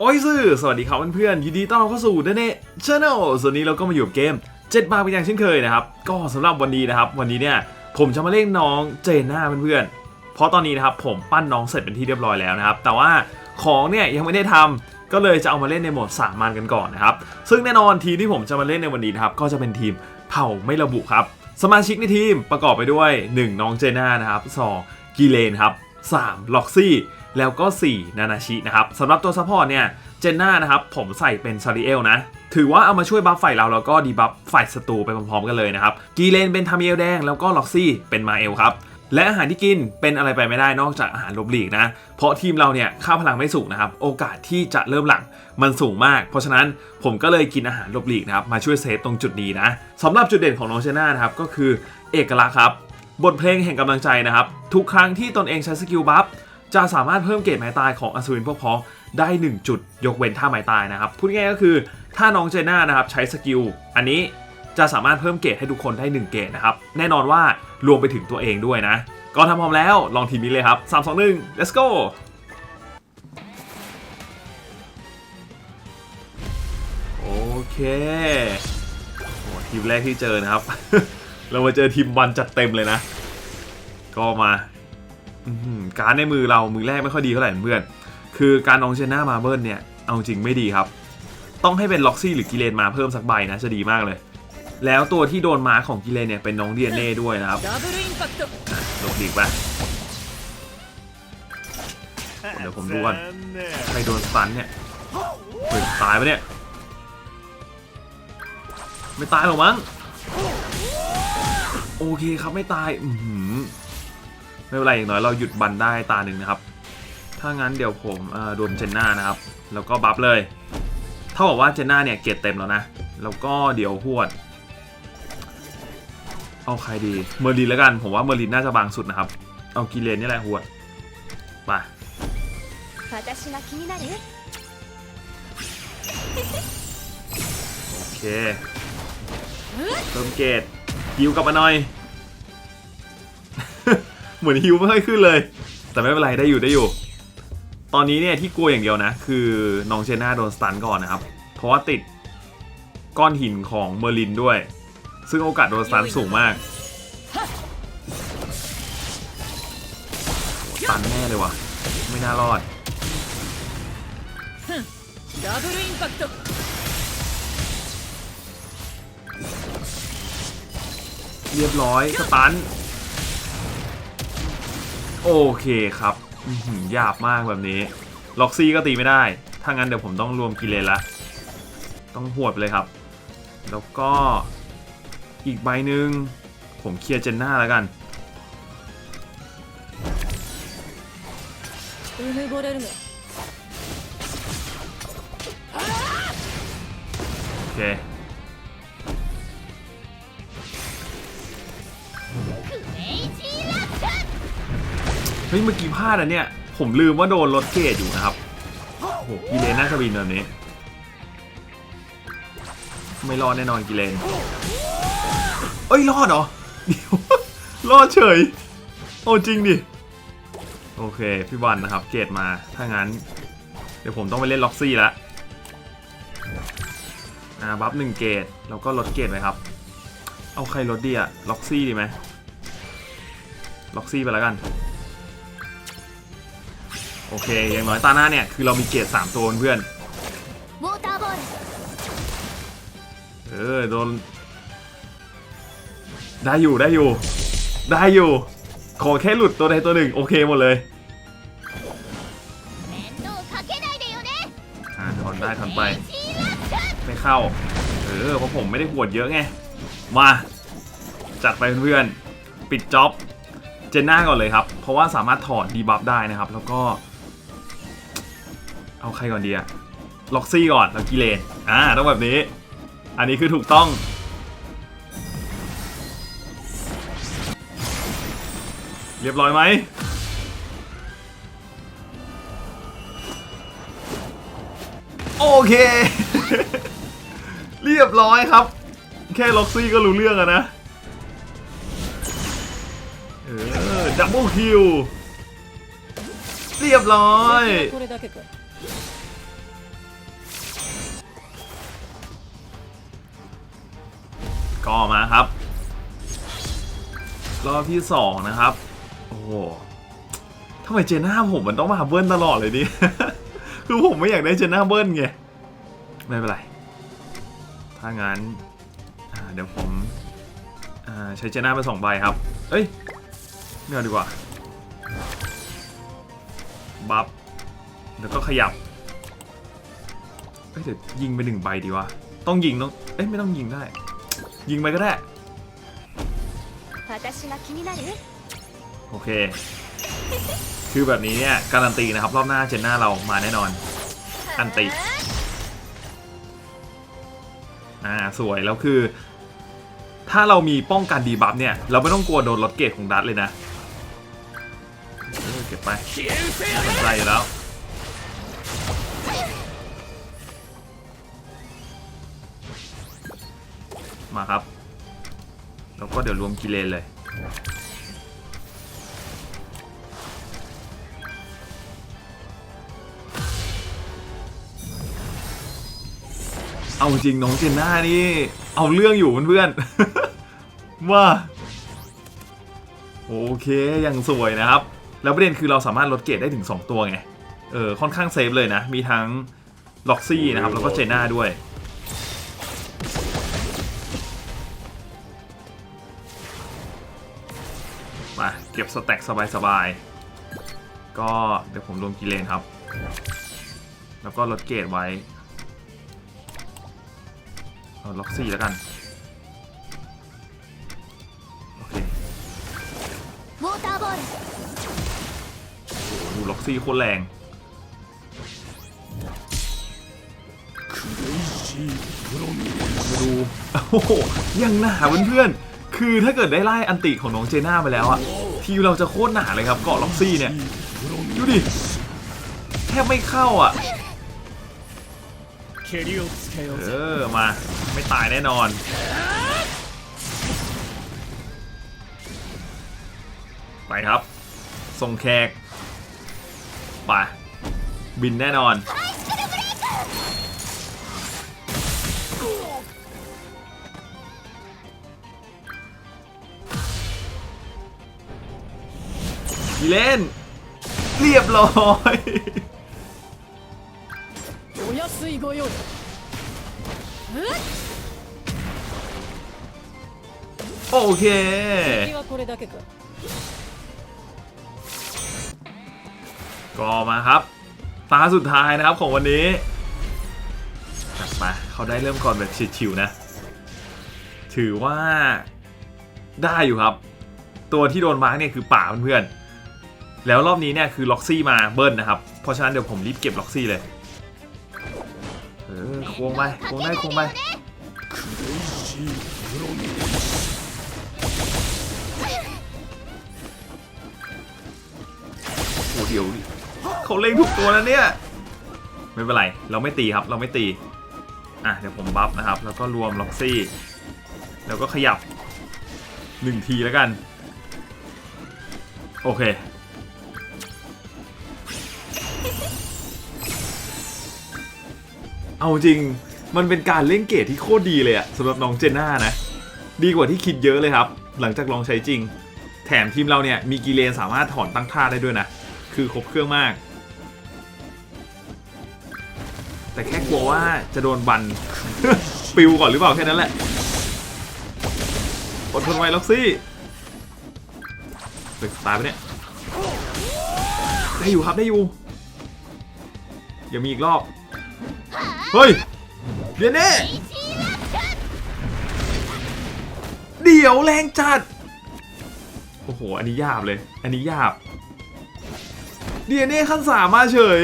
โอ้ยซื่อสวัสดีครับเพื่อนๆยินดีต้อนรับเข้าสู่เดเน่ชาแนลส่วนนี้เราก็มาอยู่กับเกม 7 บาเป็นอย่างเช่นเคยนะครับ ก็สำหรับวันนี้นะครับ วันนี้เนี่ยผมจะมาเล่นน้องเจนน่าเพื่อนๆเพราะตอนนี้นะครับผมปั้นน้องเสร็จเป็นที่เรียบร้อยแล้วนะครับ แต่ว่าของเนี่ยยังไม่ได้ทำก็เลยจะเอามาเล่นในโหมดสามันกันก่อนนะครับ ซึ่งแน่นอนทีมที่ผมจะมาเล่นในวันนี้นะครับก็จะเป็นทีมเผ่าไม่ระบุครับ สมาชิกในทีมประกอบไปด้วย 1 น้องเจน่านะครับ2กีเลนครับ3ล็อกซี่ แล้วก็ 4 นานาชินะครับสำหรับตัวซัพพอร์ตเนี่ยเจนน่านะครับผมใส่เป็นซาริเอลนะ ถือว่าเอามาช่วยบัฟฝ่ายเราแล้วก็ดีบัฟฝ่ายศัตรูไปพร้อมๆกันเลยนะครับ กีเลนเป็นทามิเอลแดงแล้วก็ล็อกซี่เป็นมาเอลครับและอาหารที่กินเป็นอะไรไปไม่ได้นอกจากอาหารลบหลีกนะ เพราะทีมเราเนี่ยค่าพลังไม่สูงนะครับ โอกาสที่จะเริ่มหลังมันสูงมาก เพราะฉะนั้นผมก็เลยกินอาหารลบหลีกนะครับ มาช่วยเซฟตรงจุดนี้นะสำหรับจุดเด่นของน้องเจน่านะครับ ก็คือเอกลักษณ์ครับ บทเพลงแห่งกำลังใจนะครับ ทุกครั้งที่ตนเองใช้สกิลบัฟ จะสามารถเพิ่มเกรดไม้ตายของอัศวินพวกพ้องได้ 1 จุดยกเว้นท่าไม้ตายนะครับพูดง่ายก็คือถ้าน้องเจน่านะครับใช้สกิลอันนี้จะสามารถเพิ่มเกรดให้ทุกคนได้ 1 เกรดนะครับแน่นอนว่ารวมไปถึงตัวเองด้วยนะ ก็ทำพร้อมแล้วลองทีมนี้เลยครับ 3 2 1 let's go โอเคโอ้ทีมแรกที่เจอนะครับ เรามาเจอทีมวันจัดเต็มเลยนะ ก็มา การในมือเรามือแรกไม่ค่อยดีเท่าไหร่เพื่อน คือการนองเชน่ามาเบิลเนี่ย เอาจริงไม่ดีครับ ต้องให้เป็นล็อกซี่หรือกิเลนมาเพิ่มสักใบนะจะดีมากเลย แล้วตัวที่โดนมาของกิเลนเนี่ยเป็นน้องเดียอเน่ด้วยนะครับลดดดีกว่าเดี๋ยวผมดูก่อนใครโดนสตันเนี่ยตายปะเนี่ย ไม่ตายหรอมั้ง โอเคครับไม่ตาย อื ไม่เป็นไรอย่างน้อยเราหยุดบันได้ตาหนึ่งนะครับ ถ้างั้นเดี๋ยวผมโดนเจนน่านะครับ แล้วก็บัฟเลย เท่ากับว่าเจนน่าเนี่ยเกตเต็มแล้วนะ แล้วก็เดี๋ยวหวด เอาใครดี เมอร์ลินแล้วกัน ผมว่าเมอร์ลินน่าจะบางสุดนะครับ เอากิเลนนี่แหละหวดไปโอเคเติมเกตยิวกลับมาหน่อย เหมือนฮิวไม่ค่อยขึ้นเลย แต่ไม่เป็นไรได้อยู่ได้อยู่ ตอนนี้เนี่ยที่กลัวอย่างเดียวนะ คือน้องเชน่าโดนสตันก่อนนะครับ เพราะว่าติดก้อนหินของเมอร์ลินด้วย ซึ่งโอกาสโดนสตันสูงมากสตันแน่เลยวะไม่น่ารอดเรียบร้อยสตัน โอเคครับหยาบมากแบบนี้ล็อกซี่ก็ตีไม่ได้ ถ้างั้นเดี๋ยวผมต้องรวมกิเลนละ ต้องหวดไปเลยครับ แล้วก็อีกใบหนึ่งผมเคลียร์เจนหน้าแล้วกัน โอเค เฮ้ยเมื่อกี้พลาดอะเนี่ย ผมลืมว่าโดนรถเกตอยู่นะครับโอ้โหกิเลนน่าจะบินแบบนี้ ไม่รอดแน่นอนกิเลนเอ้ยรอดเหรอเดี๋ยวรอดเฉยโอ้จริงดิ โอเค พี่วันนะครับ เกตมาถ้างั้น เดี๋ยวผมต้องไปเล่นล็อกซี่ละอ่าบัฟหนึ่งเกตแล้วก็ลดเกตไหมครับ เอาใครลดดีอะล็อกซี่ดีไหมล็อกซี่ไปแล้วกัน โอเค อย่างน้อยตาหน้าเนี่ย คือเรามีเกียรติสามตัวเพื่อน เออ โดน ได้อยู่ได้อยู่ ได้อยู่ ขอแค่หลุดตัวใดตัวหนึ่ง โอเคหมดเลยถอนได้ถอนไป ไม่เข้า เออ เพราะผมไม่ได้หวดเยอะไง มา จัดไปเพื่อนปิดจ็อบ เจนหน้าก่อนเลยครับ เพราะว่าสามารถถอดดีบัฟได้นะครับ แล้วก็ เอาใครก่อนดีอะล็อกซี่ก่อนแล้วกิเลนอ่าต้องแบบนี้ อันนี้คือถูกต้องเรียบร้อยไหม โอเค เรียบร้อยครับ แค่ล็อกซี่ก็รู้เรื่องอะนะ เออ ดับเบิลคิว เรียบร้อย ก็มาครับ รอบที่สองนะครับ โอ้โหทำไมเจน่าผมมันต้องมาเบิ้ลตลอดเลยดิคือผมไม่อยากได้เจน่าเบิ้ลไง ไม่เป็นไร ถ้างั้นเดี๋ยวผมใช้เจน่าไปสองใบครับ เอ้ยไม่เอาดีกว่า บัฟ แล้วก็ขยับเอ้ยเดี๋ยวยิงไปหนึ่งใบดีวะ ต้องยิงต้อง เอ้ยไม่ต้องยิงได้ ยิงไปก็ได้ โอเค คือแบบนี้เนี่ย การันตีนะครับ รอบหน้าเจนหน้าเรามาแน่นอน อันติ อ่า สวย แล้วคือ ถ้าเรามีป้องกันดีบัฟเนี่ย เราไม่ต้องกลัวโดนรถเกตของดัตเลยนะเก็บไปไม่เป็นไรแล้ว มาครับ แล้วก็เดี๋ยวรวมกิเลนเลย เอาจริงน้องเจนน่านี่ เอาเรื่องอยู่เพื่อนๆว่าโอเคยังสวยนะครับ แล้วประเด็นคือเราสามารถลดเกรดได้ถึง 2 ตัวไง เออค่อนข้างเซฟเลยนะ มีทั้งล็อกซี่นะครับ แล้วก็เจน่าด้วย มาเก็บสแต็กสบายๆ ก็เดี๋ยวผมรวมกิเลนครับ แล้วก็ลดเกรดไว้ เอาล็อกซี่แล้วกัน โอเคดูล็อกซี่โคตรแรงมาดู โอ้โหยังหนาเพื่อนๆ คือถ้าเกิดได้ไล่อันติของน้องเจน่าไปแล้วอะทีเราจะโคตรหนาเลยครับเกาะล็อกซี่เนี่ยดูดิแทบไม่เข้าอะเออมาไม่ตายแน่นอนไปครับส่งแขกไปบินแน่นอน เล่น เรียบร้อยโอเคก็มาครับตาสุดท้ายนะครับของวันนี้กลับมาเขาได้เริ่มก่อนแบบชิวๆนะ ถือว่าได้อยู่ครับ ตัวที่โดนมาร์กเนี่ยคือป่าเพื่อนๆ แล้วรอบนี้เนี่ยคือล็อกซี่มาเบิ้ลนะครับ เพราะฉะนั้นเดี๋ยวผมรีบเก็บล็อกซี่เลย เออควงไปควงได้ควงไป โอ้เดี๋ยวเขาเล่งทุกตัวแล้วเนี่ย ไม่เป็นไร เราไม่ตีครับ เราไม่ตี อะเดี๋ยวผมบัฟนะครับ แล้วก็รวมล็อกซี่ แล้วก็ขยับหนึ่งทีแล้วกัน โอเค เอาจริงมันเป็นการเล่นเกรดที่โคตรดีเลยอะสำหรับน้องเจน่านะ ดีกว่าที่คิดเยอะเลยครับ หลังจากลองใช้จริง แถมทีมเราเนี่ยมีกีเลนสามารถถอนตั้งท่าได้ด้วยนะ คือครบเครื่องมาก แต่แค่กลัวว่าจะโดนบัน ปิวก่อนหรือเปล่าแค่นั้นแหละอดทนไว้ล็อกซี่เฮ้ยตายไปเนี่ยได้อยู่ครับได้อยู่อย่ามีอีกรอบ เฮ้ยเดี๋ยนเน่เดี๋ยวแรงจัด โอ้โห อันนี้ยาบเลย อันนี้ยาบเดี๋ยเน่ขั้นสามมาเฉย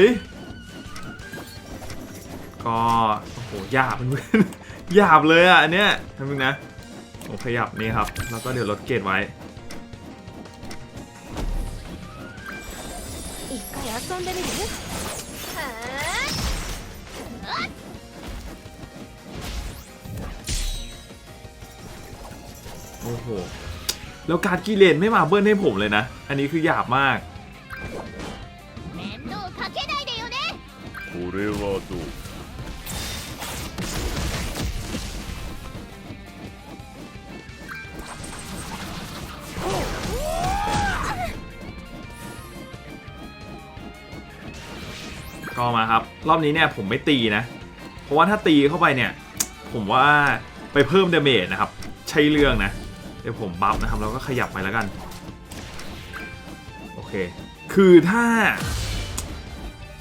ก็ โอ้โห ยาบเพื่อนหยาบเลยอะ อันเนี้ยทำยังนะโอ้ขยับนี่ครับ แล้วก็เดี๋ยวลดเกรดไว้ โอ้โห แล้วการดกีเลนไม่มาเบิ้ลให้ผมเลยนะ อันนี้คือหยาบมาก 面倒かけないでよねこれはどう ก็มาครับ รอบนี้เนี่ยผมไม่ตีนะ เพราะว่าถ้าตีเข้าไปเนี่ย ผมว่าไปเพิ่มเดเมจนะครับ ใช่เรื่องนะ เ ดี๋ยวผมบัฟนะครับแล้วก็ขยับไปแล้วกัน โอเค คือถ้า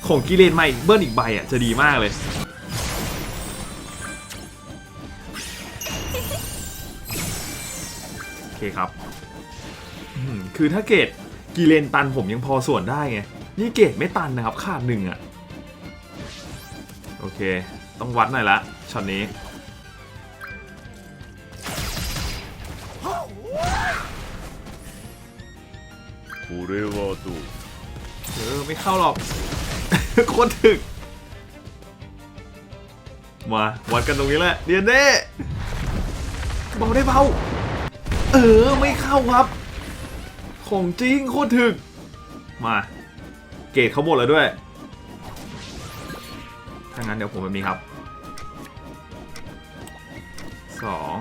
ของกิเลนมาอีกเบิ้ลอีกใบอะจะดีมากเลย โอเคครับ คือถ้าเกรดกีเลนตันผมยังพอส่วนได้ไง นี่เกรดไม่ตันนะครับ ขาดหนึ่งอะ โอเค ต้องวัดหน่อยละช็อตนี้ これはどう เออไม่เข้าหรอก โคตรถึก มาวัดกันตรงนี้แหละเดียนเน่เบาได้เบา เออ ไม่เข้าครับ ของจริงโคตรถึก มา เกรดเขาหมดแล้วด้วย ถ้างั้นเดี๋ยวผมแบบนี้ครับ สอง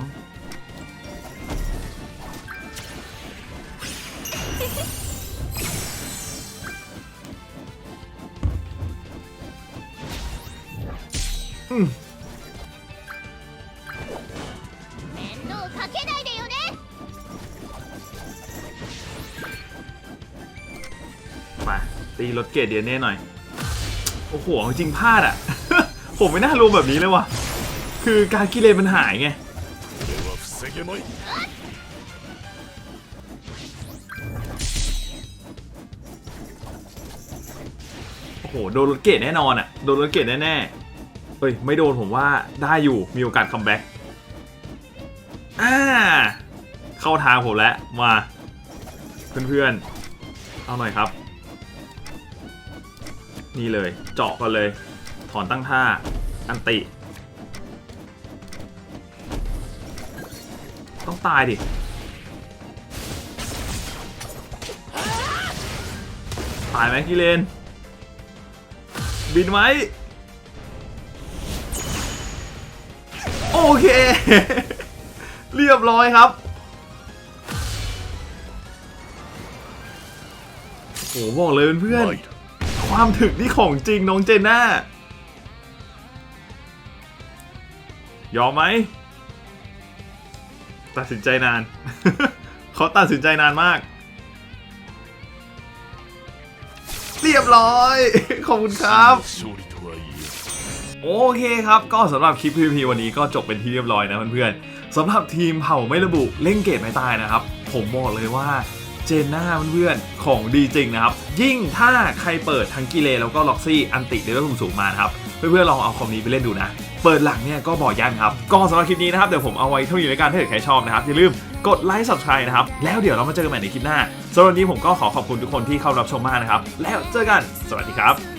มาตีรถเกตเดียเน่หน่อย โอ้โห จริงพลาดอะ ผมไม่น่ารู้แบบนี้เลยว่ะ คือการกิเลนมันหายไงโอ้โห โดนรถเกตแน่นอนอะ โดนรถเกตแน่ๆ เอ้ย ไม่โดนผมว่าได้อยู่มีโอกาสคัมแบ็กอ่าเข้าทางผมแล้วมา เพื่อนๆ เอาหน่อยครับ นี่เลยเจาะกันเลย ถอนตั้งท่า อันติ ต้องตายดิตายไหมกิเลน บินไหม โอเค เรียบร้อยครับโอ้บอกเลยเพื่อนความถึกนี่ของจริงน้องเจน่ายอมไหม ตัดสินใจนาน เขาตัดสินใจนานมาก เรียบร้อย ขอบคุณครับ โอเคครับ ก็สำหรับคลิป PVP วันนี้ก็จบเป็นที่เรียบร้อยนะเพื่อนๆสำหรับทีมเผ่าไม่ระบุเล่นเกตไม่ตายนะครับ ผมบอกเลยว่าเจนหน้าเพื่อนๆของดีจริงนะครับ ยิ่งถ้าใครเปิดทั้งกิเลแล้วก็ล็อกซี่อันติเดเวลสูงมานะครับ เพื่อนๆลองเอาคอมนี้ไปเล่นดูนะ เปิดหลังเนี่ยก็บอกยันครับ ก็สำหรับคลิปนี้นะครับ เดี๋ยวผมเอาไว้เท่านี้ในการถ้าเกิดใครชอบนะครับ อย่าลืมกดไลค์ subscribe นะครับ แล้วเดี๋ยวเรามาเจอกันใหม่ในคลิปหน้าสำหรับวันนี้ผมก็ขอขอบคุณทุกคนที่เข้ารับชมมากนะครับแล้วเจอกันสวัสดีครับ